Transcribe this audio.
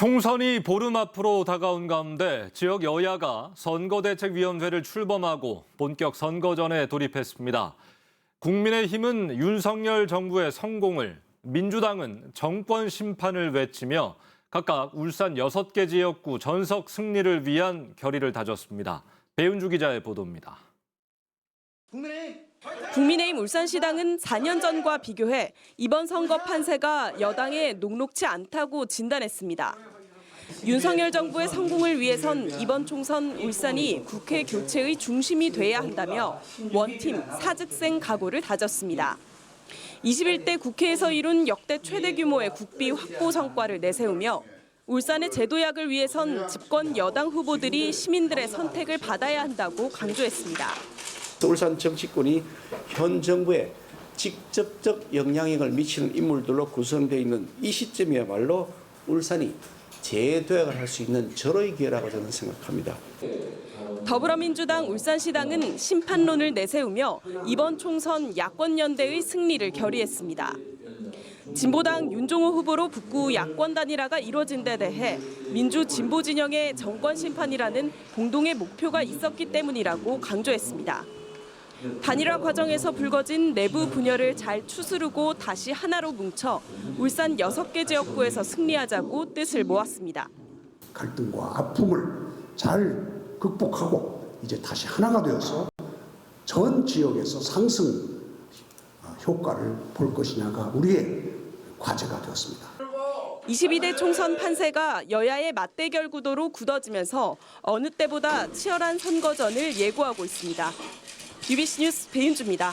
총선이 보름 앞으로 다가온 가운데 지역 여야가 선거대책위원회를 출범하고 본격 선거전에 돌입했습니다. 국민의힘은 윤석열 정부의 성공을, 민주당은 정권 심판을 외치며 각각 울산 6개 지역구 전석 승리를 위한 결의를 다졌습니다. 배윤주 기자의 보도입니다. 국민의힘 울산시당은 4년 전과 비교해 이번 선거 판세가 여당에 녹록치 않다고 진단했습니다. 윤석열 정부의 성공을 위해선 이번 총선 울산이 국회 교체의 중심이 돼야 한다며 원팀 사직생 각오를 다졌습니다. 21대 국회에서 이룬 역대 최대 규모의 국비 확보 성과를 내세우며 울산의 제도약을 위해선 집권 여당 후보들이 시민들의 선택을 받아야 한다고 강조했습니다. 울산 정치권이 현 정부에 직접적 영향력을 미치는 인물들로 구성되어 있는 이 시점이야말로 울산이 재도약을 할 수 있는 절호의 기회라고 저는 생각합니다. 더불어민주당 울산시당은 심판론을 내세우며 이번 총선 야권 연대의 승리를 결의했습니다. 진보당 윤종호 후보로 북구 야권 단일화가 이뤄진 데 대해 민주 진보 진영의 정권 심판이라는 공동의 목표가 있었기 때문이라고 강조했습니다. 단일화 과정에서 불거진 내부 분열을 잘 추스르고 다시 하나로 뭉쳐 울산 6개 지역구에서 승리하자고 뜻을 모았습니다. 갈등과 아픔을 잘 극복하고 이제 다시 하나가 되어서 전 지역에서 상승 어, 효과를 볼 것이냐가 우리의 과제가 되었습니다. 22대 총선 판세가 여야의 맞대결 구도로 굳어지면서 어느 때보다 치열한 선거전을 예고하고 있습니다. UBC 뉴스 배윤주입니다.